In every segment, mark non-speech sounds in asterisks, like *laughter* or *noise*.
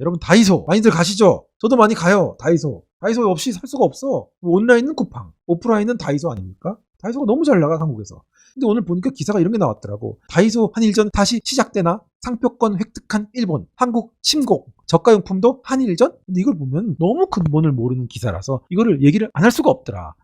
여러분 다이소 많이들 가시죠? 저도 많이 가요. 다이소. 다이소 없이 살 수가 없어. 온라인은 쿠팡, 오프라인은 다이소 아닙니까? 다이소가 너무 잘 나가 한국에서. 근데 오늘 보니까 기사가 이런 게 나왔더라고. 다이소 한일 전 다시 시작되나? 상표권 획득한 일본, 한국 침공, 저가용품도 한일전? 근데 이걸 보면 너무 근본을 모르는 기사라서 이거를 얘기를 안 할 수가 없더라.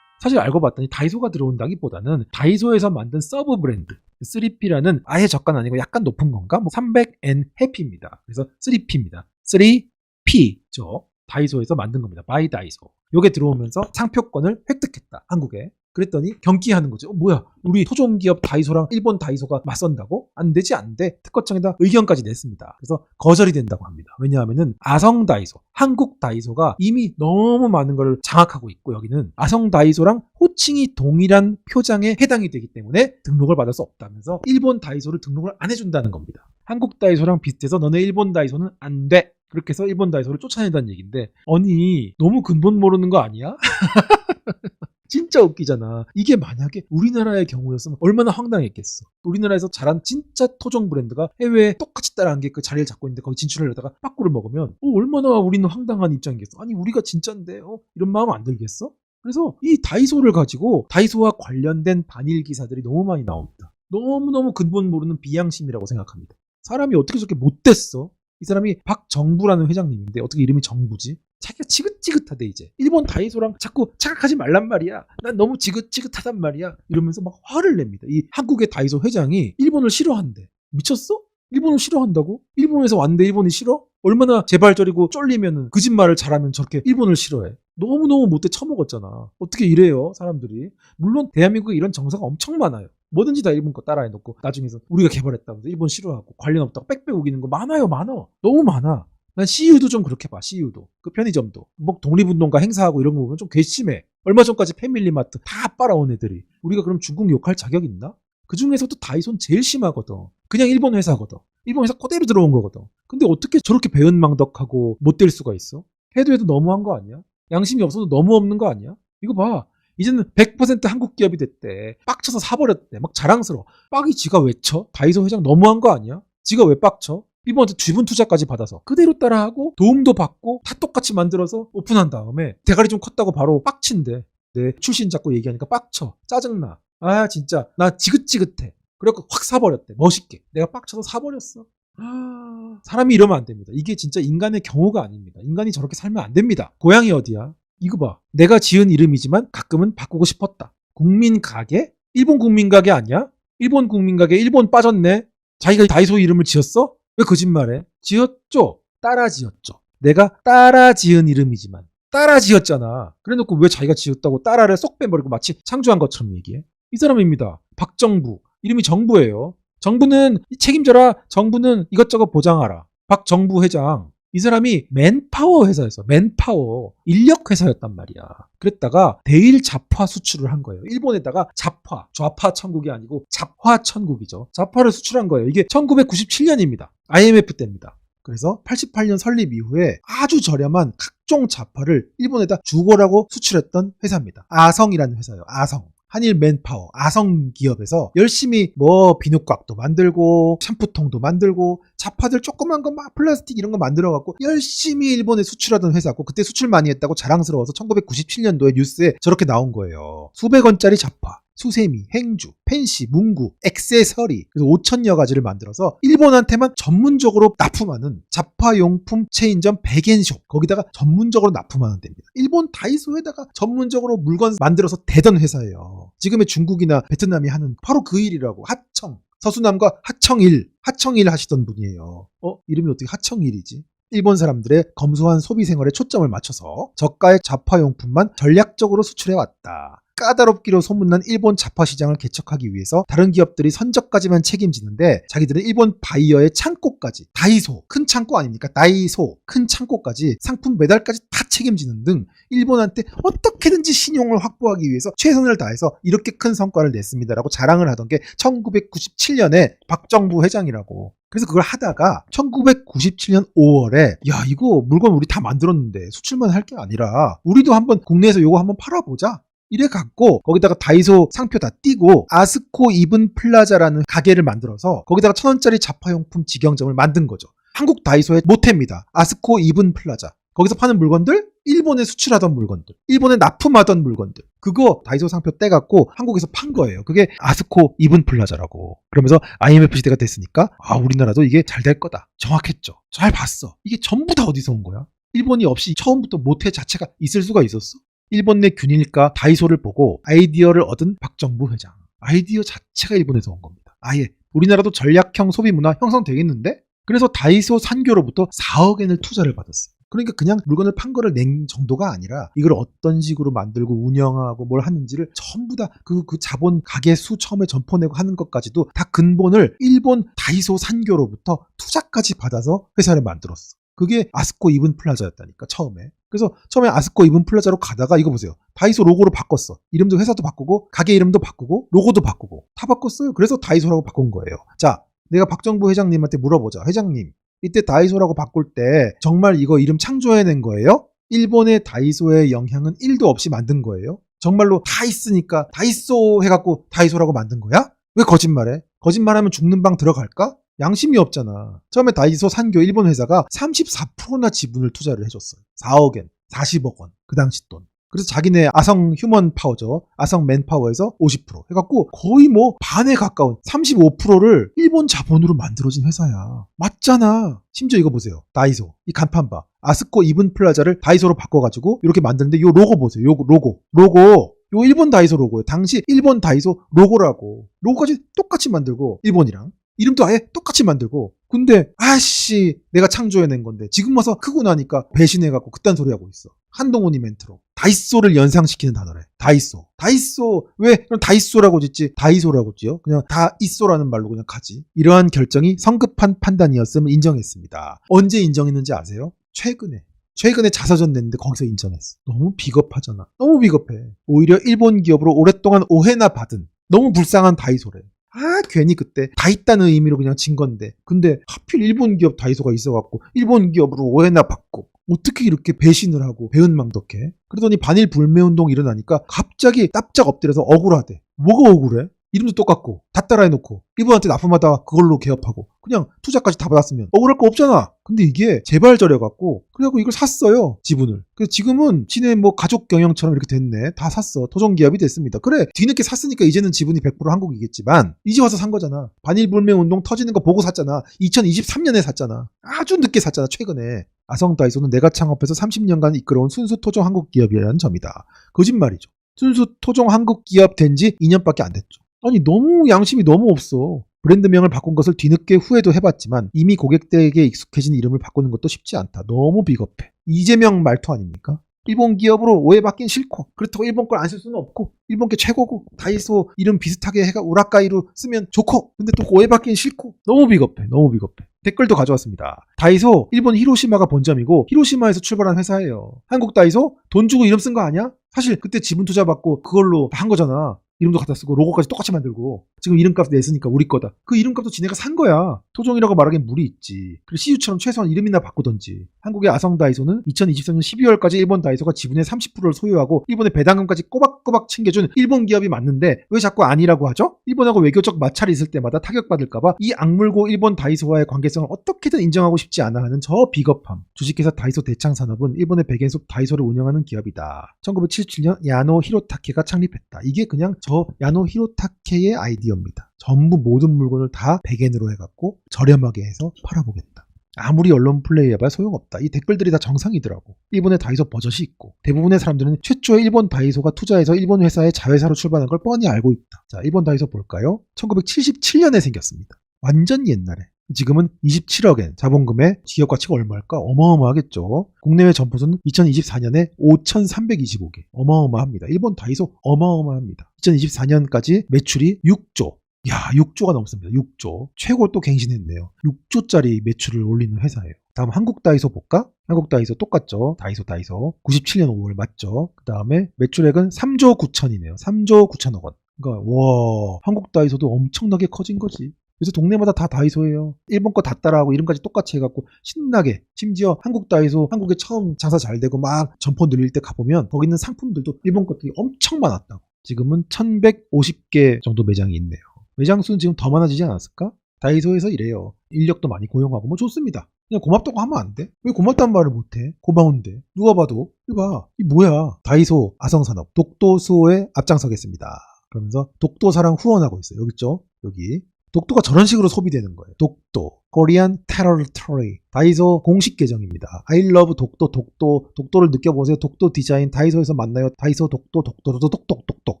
사실 알고 봤더니 다이소가 들어온다기보다는 다이소에서 만든 서브 브랜드 3P라는 아예 저가는 아니고 약간 높은 건가? 뭐 300N 해피입니다. 그래서 3P입니다. 3P죠. 다이소에서 만든 겁니다. 바이 다이소. 요게 들어오면서 상표권을 획득했다. 한국에. 그랬더니 경기하는 거죠. 어, 뭐야? 우리 토종 기업 다이소랑 일본 다이소가 맞선다고? 안 되지, 안 돼. 특허청에다 의견까지 냈습니다. 그래서 거절이 된다고 합니다. 왜냐하면은 아성 다이소, 한국 다이소가 이미 너무 많은 걸 장악하고 있고 여기는 아성 다이소랑 호칭이 동일한 표장에 해당이 되기 때문에 등록을 받을 수 없다면서 일본 다이소를 등록을 안 해준다는 겁니다. 한국 다이소랑 비슷해서 너네 일본 다이소는 안 돼. 그렇게 해서 일본 다이소를 쫓아낸다는 얘기인데 아니 너무 근본 모르는 거 아니야? *laughs* 진짜 웃기잖아. 이게 만약에 우리나라의 경우였으면 얼마나 황당했겠어. 우리나라에서 자란 진짜 토종 브랜드가 해외에 똑같이 따라한 게 그 자리를 잡고 있는데 거기 진출을 하다가 빠꾸를 먹으면 어, 얼마나 우리는 황당한 입장이겠어. 아니 우리가 진짜인데 어, 이런 마음 안 들겠어? 그래서 이 다이소를 가지고 다이소와 관련된 반일 기사들이 너무 많이 나옵니다. 너무너무 근본 모르는 비양심이라고 생각합니다. 사람이 어떻게 저렇게 못됐어? 이 사람이 박정부라는 회장님인데 어떻게 이름이 정부지? 자기가 지긋지긋하대 이제. 일본 다이소랑 자꾸 착각하지 말란 말이야. 난 너무 지긋지긋하단 말이야. 이러면서 막 화를 냅니다. 이 한국의 다이소 회장이 일본을 싫어한대. 미쳤어? 일본을 싫어한다고? 일본에서 왔는데 일본이 싫어? 얼마나 재발절이고 쫄리면은 거짓말을 잘하면 저렇게 일본을 싫어해? 너무너무 못돼 처먹었잖아. 어떻게 이래요 사람들이? 물론 대한민국에 이런 정서가 엄청 많아요 뭐든지 다 일본 거 따라해 놓고 나중에서 우리가 개발했다면서 일본 싫어하고 관련 없다고 빽빽 우기는 거 많아요 많아. 너무 많아. 난 CU도 좀 그렇게 봐 CU도. 그 편의점도. 뭐 독립운동가 행사하고 이런 거 보면 좀 괘씸해. 얼마 전까지 패밀리마트 다 빨아온 애들이. 우리가 그럼 중국 욕할 자격 있나? 그 중에서도 다이소는 제일 심하거든. 그냥 일본 회사거든. 일본 회사 그대로 들어온 거거든. 근데 어떻게 저렇게 배은망덕하고 못 될 수가 있어? 해도 해도 너무한 거 아니야? 양심이 없어도 너무 없는 거 아니야? 이거 봐 이제는 100% 한국 기업이 됐대. 빡쳐서 사버렸대. 막 자랑스러워. 빡이 지가 왜 쳐? 다이소 회장 너무한 거 아니야? 지가 왜 빡쳐? 일본한테 지분 투자까지 받아서 그대로 따라하고 도움도 받고 다 똑같이 만들어서 오픈한 다음에 대가리 좀 컸다고 바로 빡친대. 내 출신 잡고 얘기하니까 빡쳐. 짜증나. 아 진짜 나 지긋지긋해. 그래갖고 확 사버렸대. 멋있게. 내가 빡쳐서 사버렸어. 아, 사람이 이러면 안 됩니다. 이게 진짜 인간의 경우가 아닙니다. 인간이 저렇게 살면 안 됩니다. 고향이 어디야? 이거 봐. 내가 지은 이름이지만 가끔은 바꾸고 싶었다. 국민 가게? 일본 국민 가게 아니야? 일본 국민 가게 일본 빠졌네. 자기가 다이소 이름을 지었어? 왜 거짓말해? 지었죠. 따라 지었죠. 내가 따라 지은 이름이지만 따라 지었잖아. 그래놓고 왜 자기가 지었다고 따라를 쏙 빼버리고 마치 창조한 것처럼 얘기해? 이 사람입니다. 박정부. 이름이 정부예요. 정부는 책임져라. 정부는 이것저것 보장하라. 박정부 회장. 이 사람이 맨파워 회사였어. 맨파워. 인력 회사였단 말이야. 그랬다가 대일 잡화 수출을 한 거예요. 일본에다가 잡화, 좌파 천국이 아니고 잡화 천국이죠. 잡화를 수출한 거예요. 이게 1997년입니다. IMF 때입니다. 그래서 88년 설립 이후에 아주 저렴한 각종 잡화를 일본에다 주고라고 수출했던 회사입니다. 아성이라는 회사예요. 아성. 한일 맨파워, 아성 기업에서 열심히 뭐 비누곽도 만들고 샴푸통도 만들고 잡화들 조그만 거 막 플라스틱 이런 거 만들어 갖고 열심히 일본에 수출하던 회사고 그때 수출 많이 했다고 자랑스러워서 1997년도에 뉴스에 저렇게 나온 거예요. 수백 원짜리 잡화. 수세미, 행주, 펜시, 문구, 액세서리 그래서 5천여 가지를 만들어서 일본한테만 전문적으로 납품하는 잡화용품 체인점 백엔숍 거기다가 전문적으로 납품하는 데입니다. 일본 다이소에다가 전문적으로 물건 만들어서 대던 회사예요. 지금의 중국이나 베트남이 하는 바로 그 일이라고 하청 서수남과 하청일 하청일 하시던 분이에요. 어 이름이 어떻게 하청일이지? 일본 사람들의 검소한 소비 생활에 초점을 맞춰서 저가의 잡화용품만 전략적으로 수출해왔다. 까다롭기로 소문난 일본 잡화 시장을 개척하기 위해서 다른 기업들이 선적까지만 책임지는데 자기들은 일본 바이어의 창고까지 다이소 큰 창고 아닙니까? 다이소 큰 창고까지 상품 배달까지 다 책임지는 등 일본한테 어떻게든지 신용을 확보하기 위해서 최선을 다해서 이렇게 큰 성과를 냈습니다라고 자랑을 하던 게 1997년에 박정부 회장이라고. 그래서 그걸 하다가 1997년 5월에 야 이거 물건 우리 다 만들었는데 수출만 할 게 아니라 우리도 한번 국내에서 이거 한번 팔아보자 이래 갖고 거기다가 다이소 상표 다 띄고 아스코 이븐 플라자라는 가게를 만들어서 거기다가 천 원짜리 잡화용품 직영점을 만든 거죠. 한국 다이소의 모태입니다. 아스코 이븐 플라자. 거기서 파는 물건들 일본에 수출하던 물건들, 일본에 납품하던 물건들. 그거 다이소 상표 떼갖고 한국에서 판 거예요. 그게 아스코 이븐 플라자라고. 그러면서 IMF 시대가 됐으니까 아 우리나라도 이게 잘 될 거다. 정확했죠. 잘 봤어. 이게 전부 다 어디서 온 거야? 일본이 없이 처음부터 모태 자체가 있을 수가 있었어? 일본 내 균일과 다이소를 보고 아이디어를 얻은 박정부 회장. 아이디어 자체가 일본에서 온 겁니다. 아예 우리나라도 전략형 소비 문화 형성되겠는데? 그래서 다이소 산교로부터 4억 엔을 투자를 받았어요. 그러니까 그냥 물건을 판 거를 낸 정도가 아니라 이걸 어떤 식으로 만들고 운영하고 뭘 하는지를 전부 다그 그 자본 가게 수 처음에 점포내고 하는 것까지도 다 근본을 일본 다이소 산교로부터 투자까지 받아서 회사를 만들었어. 그게 아스코 이븐 플라자였다니까 처음에. 그래서 처음에 아스코 이븐 플라자로 가다가 이거 보세요. 다이소 로고를 바꿨어. 이름도 회사도 바꾸고 가게 이름도 바꾸고 로고도 바꾸고 다 바꿨어요. 그래서 다이소라고 바꾼 거예요. 자, 내가 박정부 회장님한테 물어보자. 회장님, 이때 다이소라고 바꿀 때 정말 이거 이름 창조해낸 거예요? 일본의 다이소의 영향은 1도 없이 만든 거예요? 정말로 다 있으니까 다이소 해갖고 다이소라고 만든 거야? 왜 거짓말해? 거짓말하면 죽는 방 들어갈까? 양심이 없잖아. 처음에 다이소 산교 일본 회사가 34%나 지분을 투자를 해줬어요. 4억엔, 40억 원. 그 당시 돈. 그래서 자기네 아성 휴먼 파워죠. 아성 맨파워에서 50% 해갖고 거의 뭐 반에 가까운 35%를 일본 자본으로 만들어진 회사야. 맞잖아. 심지어 이거 보세요. 다이소. 이 간판 봐. 아스코 이븐 플라자를 다이소로 바꿔가지고 이렇게 만드는데 요 로고 보세요. 요 로고. 로고. 요 일본 다이소 로고예요. 당시 일본 다이소 로고라고. 로고까지 똑같이 만들고 일본이랑. 이름도 아예 똑같이 만들고. 근데 아씨 내가 창조해낸 건데. 지금 와서 크고 나니까 배신해갖고 그딴 소리 하고 있어. 한동훈이 멘트로. 다이소를 연상시키는 단어래. 다이소. 다이소. 왜 그럼 다이소라고 짓지? 다이소라고 지요? 그냥 다이소라는 말로 그냥 가지. 이러한 결정이 성급한 판단이었음을 인정했습니다. 언제 인정했는지 아세요? 최근에. 최근에 자서전 냈는데 거기서 인정했어. 너무 비겁하잖아. 너무 비겁해. 오히려 일본 기업으로 오랫동안 오해나 받은 너무 불쌍한 다이소래 아 괜히 그때 다 있다는 의미로 그냥 진 건데. 근데 하필 일본 기업 다이소가 있어갖고 일본 기업으로 오해나 받고 어떻게 이렇게 배신을 하고 배은망덕해? 그러더니 반일 불매운동 일어나니까 갑자기 납작 엎드려서 억울하대. 뭐가 억울해? 이름도 똑같고 다 따라해놓고 일본한테 납품하다 그걸로 개업하고 그냥 투자까지 다 받았으면. 억울할 거 없잖아. 근데 이게 재발절해갖고 그래갖고 이걸 샀어요 지분을. 그래서 지금은 지네 뭐 가족 경영처럼 이렇게 됐네. 다 샀어. 토종 기업이 됐습니다. 그래 뒤늦게 샀으니까 이제는 지분이 100% 한국이겠지만 이제 와서 산 거잖아. 반일불매운동 터지는 거 보고 샀잖아. 2023년에 샀잖아. 아주 늦게 샀잖아 최근에. 아성 다이소는 내가 창업해서 30년간 이끌어온 순수 토종 한국 기업이라는 점이다. 거짓말이죠. 순수 토종 한국 기업 된 지 2년밖에 안 됐죠 아니 너무 양심이 너무 없어. 브랜드명을 바꾼 것을 뒤늦게 후회도 해봤지만 이미 고객들에게 익숙해진 이름을 바꾸는 것도 쉽지 않다. 너무 비겁해. 이재명 말투 아닙니까? 일본 기업으로 오해받긴 싫고 그렇다고 일본 걸 안 쓸 수는 없고 일본 게 최고고 다이소 이름 비슷하게 해가 우라카이로 쓰면 좋고 근데 또 오해받긴 싫고 너무 비겁해 너무 비겁해 댓글도 가져왔습니다 다이소 일본 히로시마가 본점이고 히로시마에서 출발한 회사예요 한국 다이소 돈 주고 이름 쓴 거 아니야? 사실 그때 지분 투자 받고 그걸로 한 거잖아 이름도 갖다 쓰고 로고까지 똑같이 만들고 지금 이름값 냈으니까 우리 거다. 그 이름값도 지네가 산 거야. 토종이라고 말하기엔 무리 있지. 그리고 CU처럼 최소한 이름이나 바꾸던지. 한국의 아성 다이소는 2023년 12월까지 일본 다이소가 지분의 30%를 소유하고 일본의 배당금까지 꼬박꼬박 챙겨준 일본 기업이 맞는데 왜 자꾸 아니라고 하죠? 일본하고 외교적 마찰이 있을 때마다 타격받을까봐 이 악물고 일본 다이소와의 관계성을 어떻게든 인정하고 싶지 않아 하는 저 비겁함. 주식회사 다이소 대창산업은 일본의 백엔소 다이소를 운영하는 기업이다. 1977년 야노 히로타케가 창립했다. 이게 그냥 저 야노 히로타케의 아이디어입니다. 전부 모든 물건을 다 100엔으로 해갖고 저렴하게 해서 팔아보겠다. 아무리 언론 플레이 해봐야 소용없다. 이 댓글들이 다 정상이더라고. 일본의 다이소 버젓이 있고 대부분의 사람들은 최초의 일본 다이소가 투자해서 일본 회사의 자회사로 출발한 걸 뻔히 알고 있다. 자, 일본 다이소 볼까요? 1977년에 생겼습니다. 완전 옛날에. 지금은 27억엔 자본금의 기업 가치가 얼마일까? 어마어마하겠죠. 국내외 점포수는 2024년에 5,325개. 어마어마합니다. 일본 다이소 어마어마합니다. 2024년까지 매출이 6조. 야, 6조가 넘습니다. 6조. 최고 또 갱신했네요. 6조짜리 매출을 올리는 회사예요. 다음 한국 다이소 볼까? 한국 다이소 똑같죠. 다이소 다이소. 97년 5월 맞죠. 그 다음에 매출액은 3조 9천이네요. 3조 9천억 원. 그러니까 와 한국 다이소도 엄청나게 커진 거지. 그래서 동네마다 다 다이소예요. 일본 거 다 따라하고 이름까지 똑같이 해갖고 신나게 심지어 한국 다이소 한국에 처음 장사 잘 되고 막 점포 늘릴 때 가보면 거기 있는 상품들도 일본 것들이 엄청 많았다고. 지금은 1150개 정도 매장이 있네요. 매장 수는 지금 더 많아지지 않았을까? 다이소에서 이래요. 인력도 많이 고용하고 뭐 좋습니다. 그냥 고맙다고 하면 안 돼? 왜 고맙다는 말을 못 해? 고마운데. 누가 봐도. 이봐. 이 뭐야. 다이소 아성산업 독도수호에 앞장서겠습니다. 그러면서 독도사랑 후원하고 있어요. 여기 있죠? 여기. 독도가 저런 식으로 소비되는 거예요. 독도. 코리안 테러리터리. 다이소 공식 계정입니다. I love 독도, 독도, 독도를 느껴보세요. 독도 디자인, 다이소에서 만나요. 다이소 독도, 독도, 독도, 독도, 독도.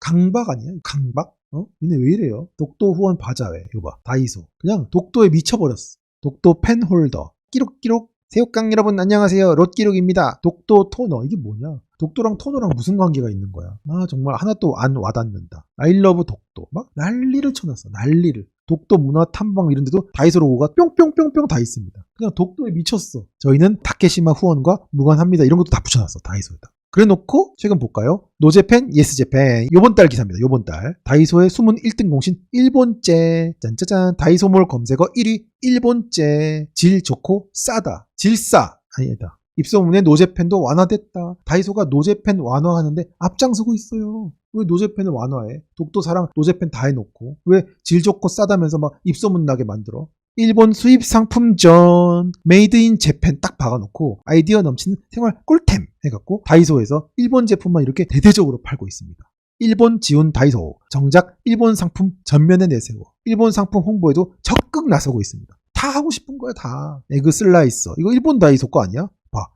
강박 아니야? 강박? 어? 니네 왜 이래요? 독도 후원 바자회. 이거 봐. 다이소. 그냥 독도에 미쳐버렸어. 독도 펜홀더. 끼룩끼룩. 새우깡 여러분 안녕하세요. 롯기룩입니다. 독도 토너. 이게 뭐냐? 독도랑 토너랑 무슨 관계가 있는 거야? 아 정말 하나도 안 와닿는다. 아이러브 독도. 막 난리를 쳐놨어. 난리를. 독도 문화 탐방 이런 데도 다이소 로고가 뿅뿅뿅뿅 다 있습니다. 그냥 독도에 미쳤어. 저희는 타케시마 후원과 무관합니다. 이런 것도 다 붙여놨어. 다이소에다. 그래 놓고 최근 볼까요? 노제팬 예스제팬 요번 달 기사입니다. 요번 달 다이소의 숨은 1등 공신 일본제 짠짜잔 다이소몰 검색어 1위 일본제 질 좋고 싸다 질싸 아니다 입소문에 노제팬도 완화됐다 다이소가 노제팬 완화하는데 앞장서고 있어요 왜 노제팬을 완화해 독도 사랑 노제팬 다 해놓고 왜 질 좋고 싸다면서 막 입소문 나게 만들어 일본 수입 상품전 메이드 인 재팬 딱 박아놓고 아이디어 넘치는 생활 꿀템 해갖고 다이소에서 일본 제품만 이렇게 대대적으로 팔고 있습니다. 일본 지운 다이소 정작 일본 상품 전면에 내세워 일본 상품 홍보에도 적극 나서고 있습니다. 다 하고 싶은 거야 다. 에그 슬라이서 이거 일본 다이소 거 아니야?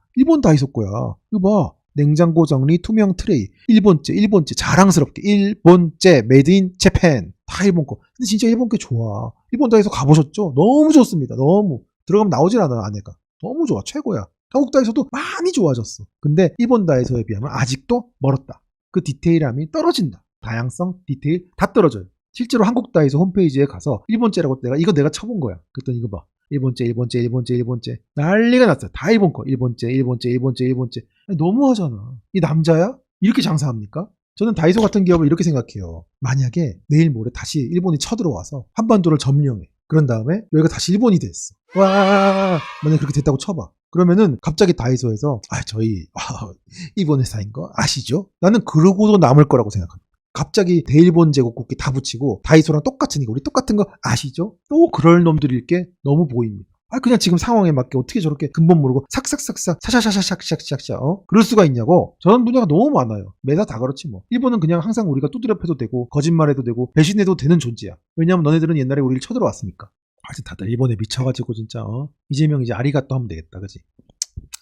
봐 일본 다이소 거야. 이거 봐. 냉장고 정리 투명 트레이. 일본제 일본제 자랑스럽게. 일본제 메이드 인 재팬 다 일본 거. 근데 진짜 일본 게 좋아. 일본 다이소 가보셨죠? 너무 좋습니다. 너무. 들어가면 나오질 않아요 안에가. 너무 좋아. 최고야. 한국 다이소도 많이 좋아졌어. 근데 일본 다이소에 비하면 아직도 멀었다. 그 디테일함이 떨어진다. 다양성 디테일 다 떨어져요 실제로 한국 다이소 홈페이지에 가서 일본제라고 내가 이거 내가 쳐본 거야. 그랬더니 이거 봐. 일본제 일본제 일본제 일본제 난리가 났어요. 다 일본 거. 일본제 일본제 일본제 일본제 아니, 너무하잖아. 이 남자야? 이렇게 장사합니까? 저는 다이소 같은 기업을 이렇게 생각해요. 만약에 내일 모레 다시 일본이 쳐들어와서 한반도를 점령해. 그런 다음에 여기가 다시 일본이 됐어. 와! 만약 그렇게 됐다고 쳐봐. 그러면은 갑자기 다이소에서 아 저희 아, 일본 회사인 거 아시죠? 나는 그러고도 남을 거라고 생각합니다 갑자기 대일본 제국국기 다 붙이고 다이소랑 똑같으니까 우리 똑같은 거 아시죠? 또 그럴 놈들일 게 너무 보입니다. 아 그냥 지금 상황에 맞게 어떻게 저렇게 근본 모르고 삭삭삭삭 샤샤샤샤샥샥샥 어? 그럴 수가 있냐고 저런 분야가 너무 많아요 매사 다 그렇지 뭐 일본은 그냥 항상 우리가 두드려 패도 되고 거짓말해도 되고 배신해도 되는 존재야 왜냐면 너네들은 옛날에 우리를 쳐들어왔으니까 하여튼 다들 일본에 미쳐가지고 진짜 어? 이재명 이제 아리가또 하면 되겠다 그지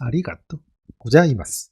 아리가또 고자이마스